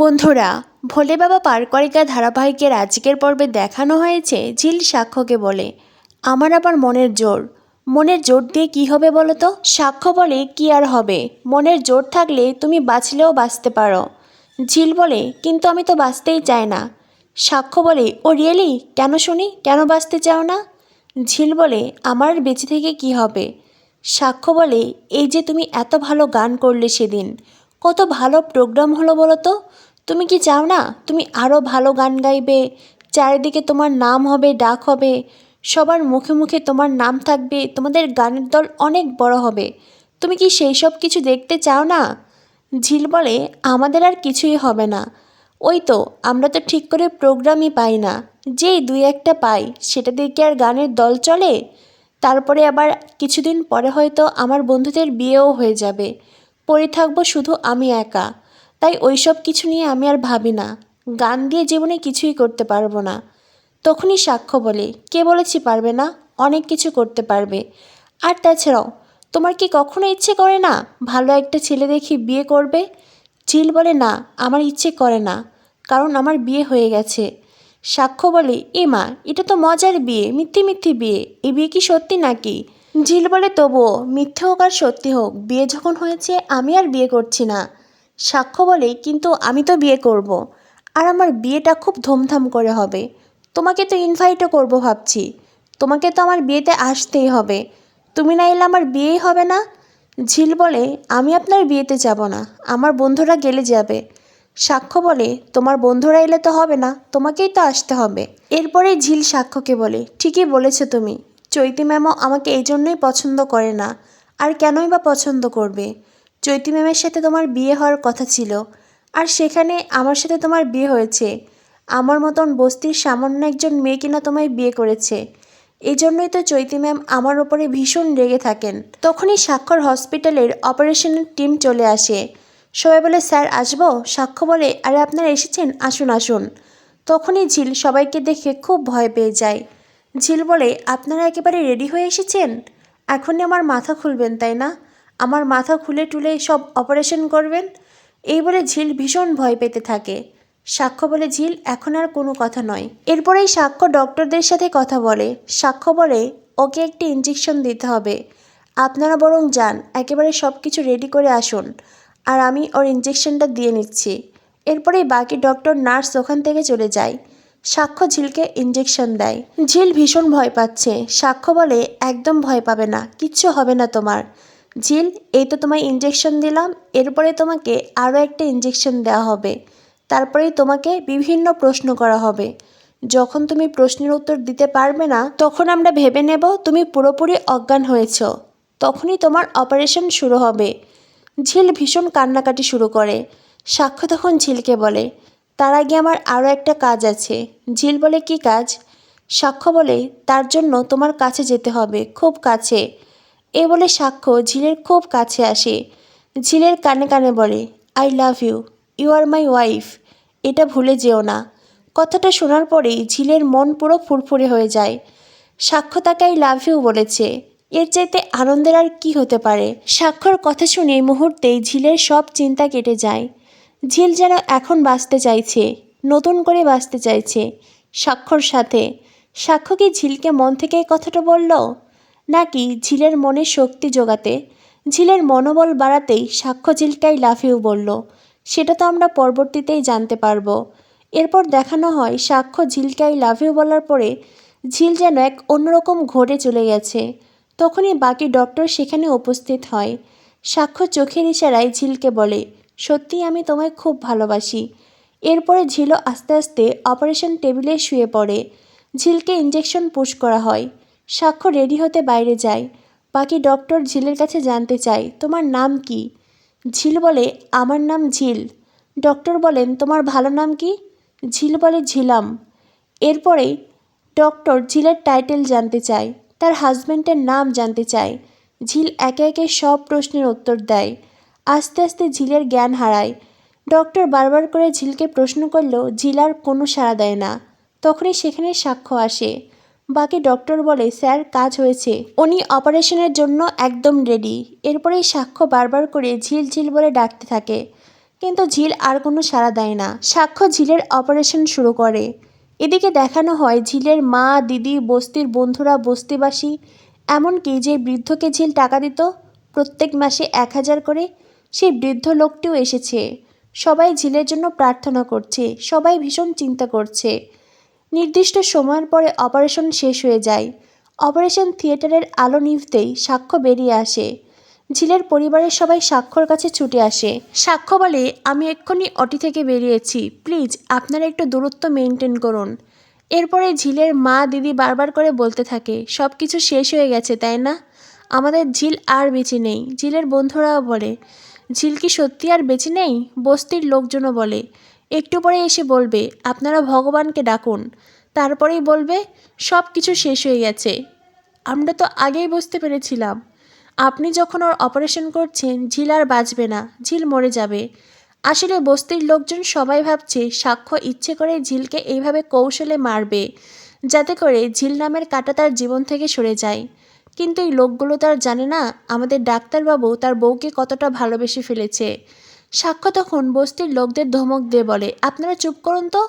বন্ধুরা, ভোলে বাবা পারকরিকা ধারাবাহিকের আজকের পর্বে দেখানো হয়েছে ঝিল সাক্ষ্যকে বলে। আমার আবার মনের জোর। মনের জোর দিয়ে কি হবে বলো তো? সাক্ষ্য বলে কি আর হবে? মনের জোর থাকলে তুমি বাঁচলেও বাঁচতে পারো। ঝিল বলে, কিন্তু আমি তো বাঁচতেই চাই না। সাক্ষ্য বলে, ও রিয়েলি? কেন শুনি? কেন বাঁচতে চাও না? ঝিল বলে, আমার বেঁচে থেকে কি হবে? সাক্ষ্য বলে, এই যে তুমি এত ভালো গান করলে সেদিন, কত ভালো প্রোগ্রাম হলো বলো তো? তুমি কি চাও না? তুমি আরও ভালো গান গাইবে, চারিদিকে তোমার নাম হবে, ডাক হবে, সবার মুখে মুখে তোমার নাম থাকবে, তোমাদের গানের দল অনেক বড় হবে। তুমি কি সেই সব কিছু দেখতে চাও না? ঝিল বলে, আমাদের আর কিছুই হবে না। ওই তো, আমরা তো ঠিক করে প্রোগ্রামই পাই না। যেই দুই একটা পাই, সেটা দিয়ে কি আর গানের দল চলে? তারপরে আবার কিছুদিন পরে হয়তো আমার বন্ধুদের বিয়েও হয়ে যাবে। পড়ে থাকব শুধু আমি একা। তাই ওইসব কিছু নিয়ে আমি আর ভাবি না। গান দিয়ে জীবনে কিছুই করতে পারব না। তখনই সাক্ষ্য বলে, কে বলেছি পারবে না? অনেক কিছু করতে পারবে। আর তাছাড়াও, তোমার কি কখনো ইচ্ছে করে না ভালো একটা ছেলে দেখি বিয়ে করবে? ঝিল বলে, না, আমার ইচ্ছে করে না, কারণ আমার বিয়ে হয়ে গেছে। সাক্ষ্য বলে, এ মা, এটা তো মজার বিয়ে, মিথ্যে মিথ্যে বিয়ে এই বিয়ে কি সত্যি নাকি? ঝিল বলে, তবুও, মিথ্যে হোক আর সত্যি হোক, বিয়ে যখন হয়েছে আমি আর বিয়ে করছি না। সাক্ষ্য বলে, কিন্তু আমি তো বিয়ে করব। আর আমার বিয়েটা খুব ধুমধাম করে হবে। তোমাকে তো ইনভাইটও করব ভাবছি। তোমাকে তো আমার বিয়েতে আসতেই হবে। তুমি না এলে আমার বিয়েই হবে না? ঝিল বলে, আমি আপনার বিয়েতে যাব না। আমার বন্ধুরা গেলে যাবে। সাক্ষ্য বলে, তোমার বন্ধুরা এলে তো হবে না। তোমাকেই তো আসতে হবে। এরপরে ঝিল সাক্ষ্যকে বলে, ঠিকই বলেছ তুমি। চৈতি ম্যামও আমাকে এই জন্যই পছন্দ করে না। আর কেনই বা পছন্দ করবে? চৈতি ম্যামের সাথে তোমার বিয়ে হওয়ার কথা ছিল। আর সেখানে আমার সাথে তোমার বিয়ে হয়েছে। আমার মতন বস্তির সামান্য একজন মেয়ে কিনা তোমায় বিয়ে করেছে। এই জন্যই তো চৈতি ম্যাম আমার ওপরে ভীষণ রেগে থাকেন। তখনই স্বাক্ষর হসপিটালের অপারেশনের টিম চলে আসে। সবাই বলে, স্যার, আসব? সাক্ষ্য বলে, আরে, আপনারা এসেছেন? আসুন আসুন। তখনই ঝিল সবাইকে দেখে খুব ভয় পেয়ে যায়। ঝিল বলে, আপনারা একেবারে রেডি হয়ে এসেছেন? এখনই আমার মাথা খুলবেন, তাই না? আমার মাথা খুলে টুলে সব অপারেশন করবেন? এই বলে ঝিল ভীষণ ভয় পেতে থাকে। সাক্ষ্য বলে, ঝিল, এখন আর কোনো কথা নয়। এরপরেই সাক্ষ্য ডক্টরদের সাথে কথা বলে। সাক্ষ্য বলে, ওকে একটি ইঞ্জেকশন দিতে হবে। আপনারা বরং যান, একেবারে সব কিছু রেডি করে আসুন। আর আমি ওর ইঞ্জেকশনটা দিয়ে নিচ্ছি। এরপরেই বাকি ডক্টর, নার্স ওখান থেকে চলে যায়। সাক্ষ্য ঝিলকে ইঞ্জেকশন দেয়। ঝিল ভীষণ ভয় পাচ্ছে। সাক্ষ্য বলে, একদম ভয় পাবে না, কিচ্ছু হবে না তোমার। ঝিল এই তো তোমায় ইঞ্জেকশন দিলাম, এরপরে তোমাকে আরও একটা ইঞ্জেকশন দেওয়া হবে। তারপরে তোমাকে বিভিন্ন প্রশ্ন করা হবে। যখন তুমি প্রশ্নের উত্তর দিতে পারবে না, তখন আমরা ভেবে নেব তুমি পুরোপুরি অজ্ঞান হয়েছ। তখনই তোমার অপারেশন শুরু হবে। ঝিল ভীষণ কান্নাকাটি শুরু করে। সাক্ষ্য তখন ঝিলকে বলে, তার আগে আমার আরও একটা কাজ আছে। ঝিল বলে, কি কাজ? সাক্ষ্য বলে, তার জন্য তোমার কাছে যেতে হবে, খুব কাছে। এ বলে সাক্ষ্য ঝিলের খুব কাছে আসে। ঝিলের কানে কানে বলে, I love you you are my wife, এটা ভুলে যেও না। কথাটা শোনার পরেই ঝিলের মন পুরো ফুরফুরে হয়ে যায়। সাক্ষ্য তাকে আই লাভ ইউ বলেছে। এর চাইতে আনন্দের আর কি হতে পারে? সাক্ষর কথা শুনে মুহূর্তেই ঝিলের সব চিন্তা কেটে যায়। ঝিল যেন এখন বাঁচতে চাইছে, নতুন করে বাঁচতে চাইছে সাক্ষর সাথে। সাক্ষ্য কি ঝিলকে মন থেকে কথাটা বলল? নাকি ঝিলের মনে শক্তি জোগাতে? ঝিলের মনোবল বাড়াতেই সাক্ষ্য ঝিলকাই লাফিয়েও বলল, সেটা তো আমরা পরবর্তীতেই জানতে পারব। এরপর দেখানো হয় সাক্ষ্য ঝিলকাই লাভ বলার পরে ঝিল যেন এক অন্যরকম ঘোরে চলে গেছে। তখনই বাকি ডক্টর সেখানে উপস্থিত হয়। সাক্ষ্য চোখের ইশারায় ঝিলকে বলে, সত্যি আমি তোমায় খুব ভালোবাসি। এরপরে ঝিলও আস্তে আস্তে অপারেশন টেবিলে শুয়ে পড়ে। ঝিলকে ইঞ্জেকশন পুশ করা হয়। সাক্ষ্য রেডি হতে বাইরে যায় বাকি ডক্টর ঝিলের কাছে জানতে চাই, তোমার নাম কি? ঝিল বলে, আমার নাম ঝিল। ডক্টর বলেন, তোমার ভালো নাম কি? ঝিল বলে, ঝিলাম। এরপরেই ডক্টর ঝিলের টাইটেল জানতে চায় তার হাজব্যান্ডের নাম জানতে চায় ঝিল একে একে সব প্রশ্নের উত্তর দেয়। আস্তে আস্তে ঝিলের জ্ঞান হারায়। ডক্টর বারবার করে ঝিলকে প্রশ্ন করলেও ঝিল আর কোনো সাড়া দেয় না। তখনই সেখানে সাক্ষ্য আসে। বাকি ডক্টর বলে, স্যার, কাজ হয়েছে। উনি অপারেশনের জন্য একদম রেডি। এরপরেই সাক্ষ্য বারবার করে ঝিল ঝিল বলে ডাকতে থাকে। কিন্তু ঝিল আর কোনো সাড়া দেয় না। সাক্ষ্য ঝিলের অপারেশন শুরু করে। এদিকে দেখানো হয় ঝিলের মা, দিদি, বস্তির বন্ধুরা, বস্তিবাসী। এমনকি যে বৃদ্ধকে ঝিল টাকা দিত, প্রত্যেক মাসে এক হাজার করে, সেই বৃদ্ধ লোকটিও এসেছে। সবাই ঝিলের জন্য প্রার্থনা করছে। সবাই ভীষণ চিন্তা করছে। নির্দিষ্ট সময়ের পরে অপারেশন শেষ হয়ে যায়। অপারেশন থিয়েটারের আলো নিভতেই সাক্ষ্য বেরিয়ে আসে। ঝিলের পরিবারের সবাই সাক্ষ্যর কাছে ছুটে আসে। সাক্ষ্য বলে, আমি এক্ষুনি অটি থেকে বেরিয়েছি। প্লিজ, আপনারা একটু দূরত্ব মেনটেন করুন। এরপরে ঝিলের মা দিদি বারবার করে বলতে থাকে সব কিছু শেষ হয়ে গেছে, তাই না? আমাদের ঝিল আর বেঁচে নেই। ঝিলের বন্ধুরাও বলে, ঝিল কি সত্যি আর বেঁচে নেই? বস্তির লোকজনও বলে একটু পরে এসে বলবে, আপনারা ভগবানকে ডাকুন। তারপরেই বলবে, সব কিছু শেষ হয়ে গেছে। আমরা তো আগেই বুঝতে পেরেছিলাম। আপনি যখন ওর অপারেশন করছেন, ঝিল আর বাঁচবে না, ঝিল মরে যাবে। আসলে বস্তির লোকজন সবাই ভাবছে, সাক্ষ্য ইচ্ছে করে ঝিলকে এইভাবে কৌশলে মারবে, যাতে করে ঝিল নামের কাটা তার জীবন থেকে সরে যায়। কিন্তু এই লোকগুলো তার জানে না, আমাদের ডাক্তারবাবু তার বউকে কতটা ভালোবেসে ফেলেছে। সাক্ষ্য তখন বস্তির লোকদের ধমক দিয়ে বলে, আপনারা চুপ করুন তো।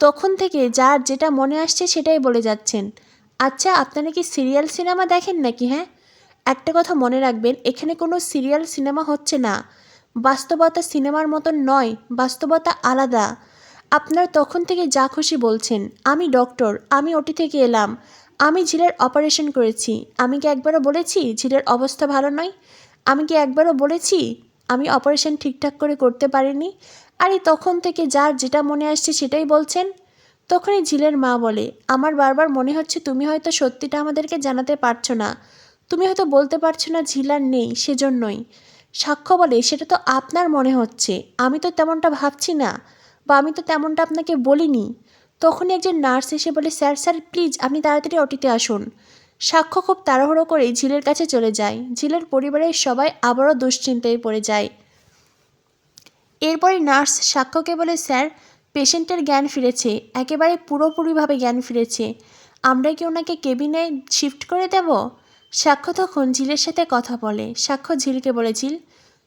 তখন থেকে যার যেটা মনে আসছে সেটাই বলে যাচ্ছেন। আচ্ছা আপনারা কি সিরিয়াল সিনেমা দেখেন নাকি হ্যাঁ? একটা কথা মনে রাখবেন, এখানে কোনো সিরিয়াল সিনেমা হচ্ছে না। বাস্তবতা সিনেমার মতন নয়, বাস্তবতা আলাদা। আপনার তখন থেকে যা খুশি বলছেন। আমি ডক্টর, আমি ওটি থেকে এলাম। আমি ঝিলের অপারেশন করেছি। আমি কি একবারও বলেছি ঝিলের অবস্থা ভালো নয়? আমি কি একবারও বলেছি আমি অপারেশন ঠিকঠাক করে করতে পারিনি। আর এই তখন থেকে যার যেটা মনে আসছে সেটাই বলছেন। তখনই ঝিলের মা বলে, আমার বারবার মনে হচ্ছে তুমি হয়তো সত্যিটা আমাদেরকে জানাতে পারছ না। তুমি হয়তো বলতে পারছ না ঝিল আর নেই, সেজন্যই। সাক্ষ্য বলে, সেটা তো আপনার মনে হচ্ছে। আমি তো তেমনটা ভাবছি না, বা আমি তো তেমনটা আপনাকে বলিনি। তখনই একজন নার্স এসে বলে, স্যার স্যার, প্লিজ, আপনি তাড়াতাড়ি অটিতে আসুন। সাক্ষ্য খুব তাড়াহুড়ো করে ঝিলের কাছে চলে যায়। ঝিলের পরিবারের সবাই আবারও দুশ্চিন্তায় পড়ে যায়। এরপরে নার্স সাক্ষ্যকে বলে, স্যার, পেশেন্টের জ্ঞান ফিরেছে। একেবারে পুরোপুরিভাবে জ্ঞান ফিরেছে। আমরা কি ওনাকে কেবিনে শিফট করে দেব? সাক্ষ্য তখন ঝিলের সাথে কথা বলে। সাক্ষ্য ঝিলকে বলে, ঝিল,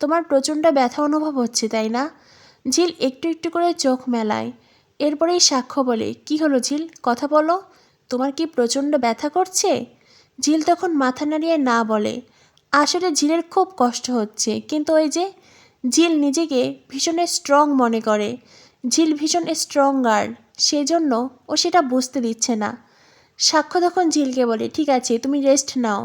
তোমার প্রচণ্ড ব্যথা অনুভব হচ্ছে, তাই না? ঝিল একটু একটু করে চোখ মেলায়। এরপরেই সাক্ষ্য বলে, কি হলো ঝিল? কথা বলো। তোমার কি প্রচণ্ড ব্যথা করছে? ঝিল তখন মাথা নাড়িয়ে না বলে। আসলে ঝিলের খুব কষ্ট হচ্ছে, কিন্তু ওই যে ঝিল নিজেকে ভীষণ স্ট্রং মনে করে। ঝিল ভীষণ স্ট্রং গার্ল সেজন্য ও সেটা বুঝতে দিচ্ছে না। সাক্ষ্য তখন ঝিলকে বলে, ঠিক আছে, তুমি রেস্ট নাও।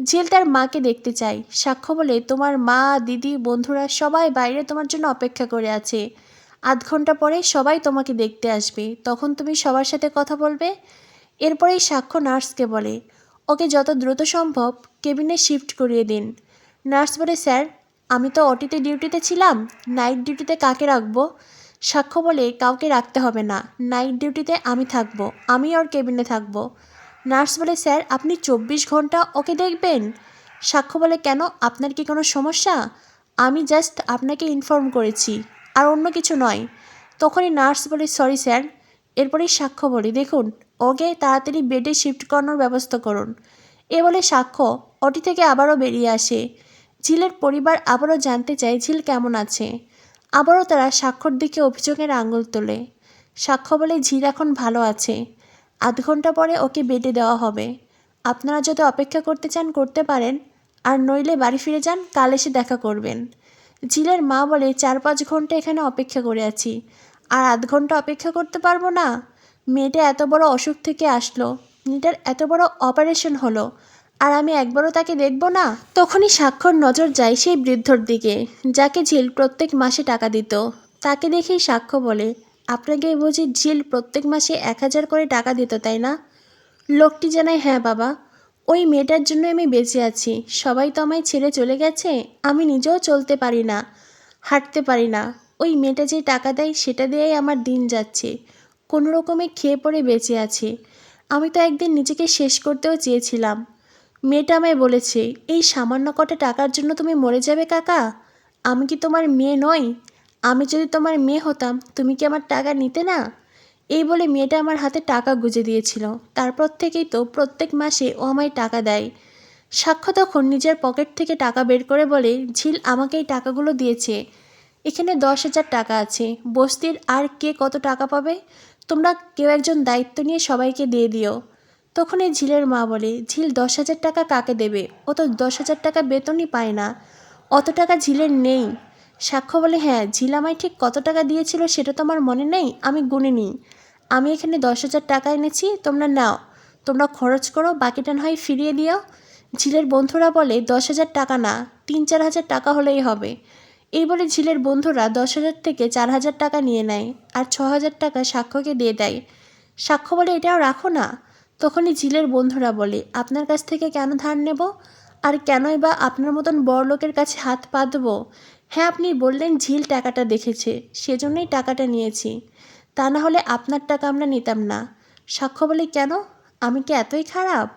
ঝিল তার মাকে দেখতে চাই সাক্ষ্য বলে, তোমার মা, দিদি, বন্ধুরা সবাই বাইরে তোমার জন্য অপেক্ষা করে আছে। আধ ঘণ্টা পরে সবাই তোমাকে দেখতে আসবে। তখন তুমি সবার সাথে কথা বলবে? এরপরেই সাক্ষ্য নার্সকে বলে, ওকে যত দ্রুত সম্ভব কেবিনে শিফট করিয়ে দিন। নার্স বলে, স্যার, আমি তো অটিতে ডিউটিতে ছিলাম, নাইট ডিউটিতে কাকে রাখব? সাক্ষ্য বলে, কাউকে রাখতে হবে না, নাইট ডিউটিতে আমি থাকব, আমি ওর কেবিনে থাকব। নার্স বলে, স্যার, আপনি চব্বিশ ঘণ্টা ওকে দেখবেন? সাক্ষ্য বলে, কেন, আপনার কি কোনো সমস্যা? আমি জাস্ট আপনাকে ইনফর্ম করেছি, আর অন্য কিছু নয়। তখনই নার্স বলে, সরি স্যার। এরপরেই সাক্ষ্য বলে, দেখুন ওকে তাড়াতাড়ি বেডে শিফট করানোর ব্যবস্থা করুন। এ বলে সাক্ষ্য অটি থেকে আবারও বেরিয়ে আসে। ঝিলের পরিবার আবারও জানতে চায় ঝিল কেমন আছে। আবারও তারা সাক্ষর দিকে অভিযোগের আঙুল তোলে। সাক্ষ্য বলে, ঝিল এখন ভালো আছে। আধ ঘণ্টা পরে ওকে বেডে দেওয়া হবে। আপনারা যদি অপেক্ষা করতে চান, করতে পারেন। আর নইলে বাড়ি ফিরে যান, কাল এসে দেখা করবেন। ঝিলের মা বলে, চার পাঁচ ঘণ্টা এখানে অপেক্ষা করে আছি। আর আধ ঘণ্টা অপেক্ষা করতে পারব না? মেয়েটা এত বড় অসুখ থেকে আসলো, মেয়েটার এত বড় অপারেশন হলো, আর আমি একবারও তাকে দেখব না? তখনই স্বাক্ষর নজর যায় সেই বৃদ্ধর দিকে, যাকে ঝিল প্রত্যেক মাসে টাকা দিত। তাকে দেখেই সাক্ষ্য বলে আপনাকে বুঝি ঝিল প্রত্যেক মাসে এক হাজার করে টাকা দিত, তাই না? লোকটি জানায় হ্যাঁ বাবা, ওই মেয়েটার জন্য আমি বেঁচে আছি, সবাই তো আমায় ছেড়ে চলে গেছে, আমি নিজেও চলতে পারি না, হাঁটতে পারি না, ওই মেয়েটা যে টাকা দেয় সেটা দিয়েই আমার দিন যাচ্ছে। কোনো রকমে খেয়ে পড়ে বেঁচে আছি। আমি তো একদিন নিজেকে শেষ করতেও চেয়েছিলাম। মেয়েটা আমায় বলেছে, এই সামান্য কটা টাকার জন্য তুমি মরে যাবে কাকা। আমি কি তোমার মেয়ে নই? আমি যদি তোমার মেয়ে হতাম, তুমি কি আমার টাকা নিতে না? এই বলে মেয়েটা আমার হাতে টাকা গুজে দিয়েছিল। তারপর থেকেই তো প্রত্যেক মাসে ও আমায় টাকা দেয়। সাক্ষ্য তখন নিজের পকেট থেকে টাকা বের করে বলে, ঝিল আমাকে এই টাকাগুলো দিয়েছে। এখানে দশ হাজার টাকা আছে। বস্তির আর কে কত টাকা পাবে? তোমরা কেউ একজন দায়িত্ব নিয়ে সবাইকে দিয়ে দিও। তখন এই ঝিলের মা বলে, ঝিল দশ হাজার টাকা কাকে দেবে? ও তো দশ হাজার টাকা বেতনই পায় না। অত টাকা ঝিলের নেই। সাক্ষ্য বলে হ্যাঁ ঝিল আমায় ঠিক কত টাকা দিয়েছিল সেটা তো আমার মনে নেই, আমি গুনে নিই আমি এখানে দশ হাজার টাকা এনেছি, তোমরা নাও। তোমরা খরচ করো, বাকিটা না হয় ফিরিয়ে দিও। ঝিলের বন্ধুরা বলে, দশ হাজার টাকা না, তিন চার হাজার টাকা হলেই হবে। এই বলে ঝিলের বন্ধুরা দশ হাজার থেকে চার হাজার টাকা নিয়ে নেয় আর ছ হাজার টাকা সাক্ষ্যকে দিয়ে দেয়। সাক্ষ্য বলে, এটাও রাখো না? তখনই ঝিলের বন্ধুরা বলে, আপনার কাছ থেকে কেন ধার নেব? আর কেনই বা আপনার মতন বড় লোকের কাছে হাত পাতব? হ্যাঁ আপনি বললেন ঝিল টাকাটা দেখেছে, সেজন্যই টাকাটা নিয়েছি। তা না হলে আপনার টাকা আমরা নিতাম না। সাক্ষ্য বলে, কেন? আমি কি এতই খারাপ?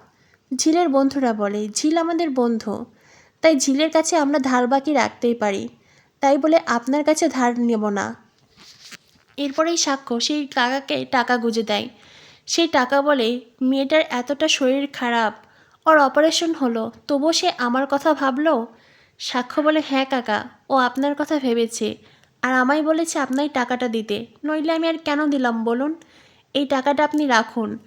ঝিলের বন্ধুরা বলে, ঝিল আমাদের বন্ধু, তাই ঝিলের কাছে আমরা ধার বাকি রাখতেই পারি। তাই বলে আপনার কাছে ধার নেব না। এরপরেই সাক্ষ্য সেই কাকাকে টাকা গুঁজে দেয়। সেই টাকা বলে, মেয়েটার এতটা শরীর খারাপ, ওর অপারেশন হলো, তবুও সে আমার কথা ভাবলো? সাক্ষ্য বলে হ্যাঁ কাকা, ও আপনার কথা ভেবেছে, আর আমায় বলেছে আপনার টাকাটা দিতে, নইলে আমি আর কেন দিলাম বলুন? এই টাকাটা আপনি রাখুন,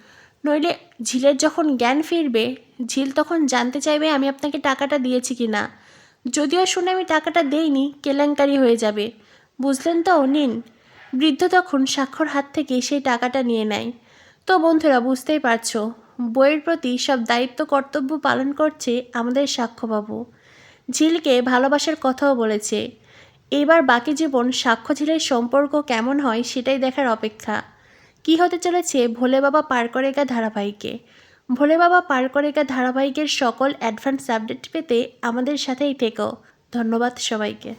নইলে ঝিলের যখন জ্ঞান ফিরবে, ঝিল তখন জানতে চাইবে আমি আপনাকে টাকাটা দিয়েছি কি না যদিও শুনে আমি টাকাটা দেইনি, কেলেঙ্কারি হয়ে যাবে। বুঝলেন তো, নিন। বৃদ্ধ তখন স্বাক্ষর হাত থেকে সেই টাকাটা নিয়ে নেয়। তো বন্ধুরা, বুঝতেই পারছ, বইয়ের প্রতি সব দায়িত্ব, কর্তব্য পালন করছে আমাদের সাক্ষ্যবাবু। ঝিলকে ভালোবাসার কথাও বলেছে। এবার বাকি জীবন সাক্ষ্য ঝিলের সম্পর্ক কেমন হয় সেটাই দেখার অপেক্ষা। কি হতে চলেছে, ভোলে বাবা পার করে গা ধারাবাহিকে। ভোলে বাবা পার করেগা ধারাবাহিকের সকল অ্যাডভান্স আপডেট পেতে আমাদের সাথেই থেকো। ধন্যবাদ সবাইকে।